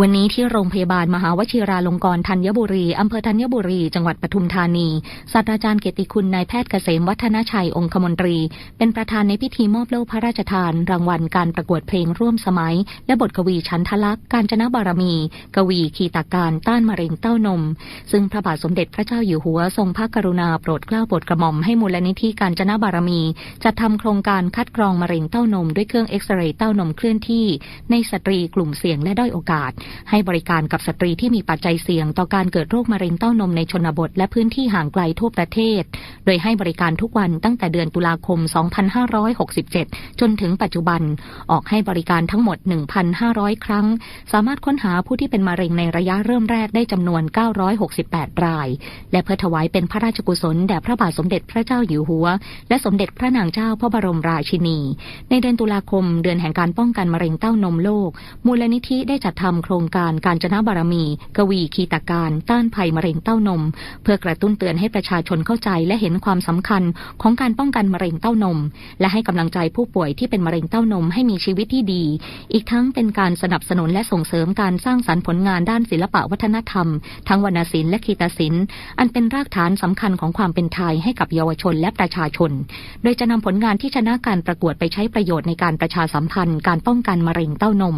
วันนี้ที่โรงพยาบาลมหาวชิราลงกรณ์ธัญบุรีอำเภอธัญบุรี จังหวัดปทุมธานี ศาสตราจารย์เกติคุณนายแพทย์เกษมวัฒนชัยองคมนตรี เป็นประธานในพิธีมอบโล่พระราชทาน รางวัลการประกวดเพลงร่วมสมัย และบทกวีชั้นทลักษ์การจนบารมี กวีขีตาการต้านมะเร็งเต้านม ซึ่งพระบาทสมเด็จพระเจ้าอยู่หัวทรงพระกรุณาโปรดเกล้าโปรดกระหม่อมให้มูลนิธิการจนบารมีจัดทำโครงการคัดกรองมะเร็งเต้านม ด้วยเครื่องเอ็กซเรย์เต้านมเคลื่อนที่ ในสตรีกลุ่มเสี่ยงและด้อยโอกาสให้บริการกับสตรีที่มีปัจจัยเสี่ยง ต่อการเกิดโรคมะเร็งเต้านมในชนบท และพื้นที่ห่างไกลทั่วประเทศ โดยให้บริการทุกวันตั้งแต่เดือนตุลาคม 2567 จนถึงปัจจุบัน ออกให้บริการทั้งหมด 1,500 ครั้ง สามารถค้นหาผู้ที่เป็นมะเร็งในระยะเริ่มแรกได้จำนวน 968 ราย และเพื่อถวายเป็นพระราชกุศลแด่พระบาทสมเด็จพระเจ้าอยู่หัว และสมเด็จพระนางเจ้าพระบรมราชินี ในเดือนตุลาคม เดือนแห่งการป้องกันมะเร็งเต้านมโลก มูลนิธิได้จัดทำโครงการการจนะบารมี กวีคีตาการ ต้านภัยมะเร็งเต้านม เพื่อกระตุ้นเตือนให้ประชาชนเข้าใจและเห็นความสำคัญของการป้องกันมะเร็งเต้านม และให้กำลังใจผู้ป่วยที่เป็นมะเร็งเต้านมให้มีชีวิตที่ดี อีกทั้งเป็นการสนับสนุนและส่งเสริมการสร้างสรรค์ผลงานด้านศิลปะวัฒนธรรม ทั้งวรรณศิลป์และคีตศิลป์อันเป็นรากฐานสำคัญของความเป็นไทยให้กับเยาวชนและประชาชน โดยจะนำผลงานที่ชนะการประกวดไปใช้ประโยชน์ในการประชาสัมพันธ์ การป้องกันมะเร็งเต้านม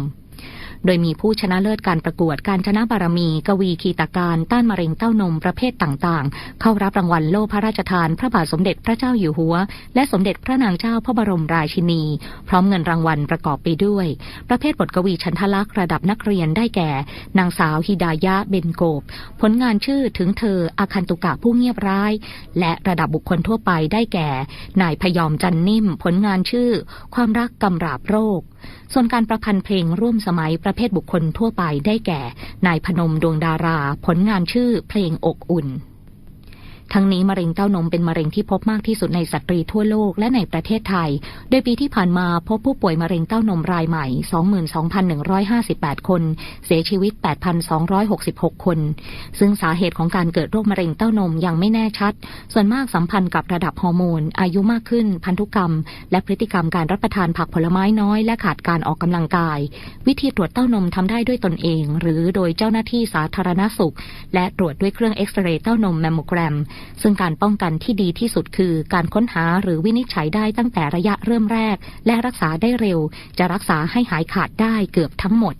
โดยมีผู้ชนะเลิศการประกวดการชนะบารมี กวีคีตาการ ต้านมะเร็งเต้านมประเภทต่างๆ เข้ารับรางวัลโล่พระราชทาน พระบาทสมเด็จพระเจ้าอยู่หัว และสมเด็จพระนางเจ้าพระบรมราชินี พร้อมเงินรางวัลประกอบไปด้วย ประเภทบทกวีชันทลักษ์ระดับนักเรียนได้แก่ นางสาวฮิดายะเบนโกบ ผลงานชื่อถึงเธออาคันตุกะผู้เงียบร้าย และระดับบุคคลทั่วไปได้แก่ นายพยอมจันนิ่ม ผลงานชื่อ ความรักกำราบโรค ส่วนการประพันธ์เพลงร่วมสมัยประเภทบุคคลทั่วไปได้แก่ นายพนมดวงดารา ผลงานชื่อเพลงอกอุ่น ทั้งนี้มะเร็งเต้านมเป็นมะเร็งที่พบมากที่สุดในสตรีทั่วโลกและในประเทศไทย โดยปีที่ผ่านมาพบผู้ป่วยมะเร็งเต้านมรายใหม่ 22,158 คน เสียชีวิต 8,266 คน ซึ่งสาเหตุของการเกิดโรคมะเร็งเต้านมยังไม่แน่ชัด ส่วนมากสัมพันธ์กับระดับฮอร์โมน อายุมากขึ้น พันธุกรรม และพฤติกรรมการรับประทานผักผลไม้น้อย และขาดการออกกำลังกาย วิธีตรวจเต้านมทำได้ด้วยตนเอง หรือโดยเจ้าหน้าที่สาธารณสุข และตรวจด้วยเครื่องเอ็กซเรย์เต้านมแมมโมแกรมซึ่งการป้องกันที่ดีที่สุดคือการค้นหาหรือวินิจฉัยได้ตั้งแต่ระยะเริ่มแรก และรักษาได้เร็ว จะรักษาให้หายขาดได้เกือบทั้งหมด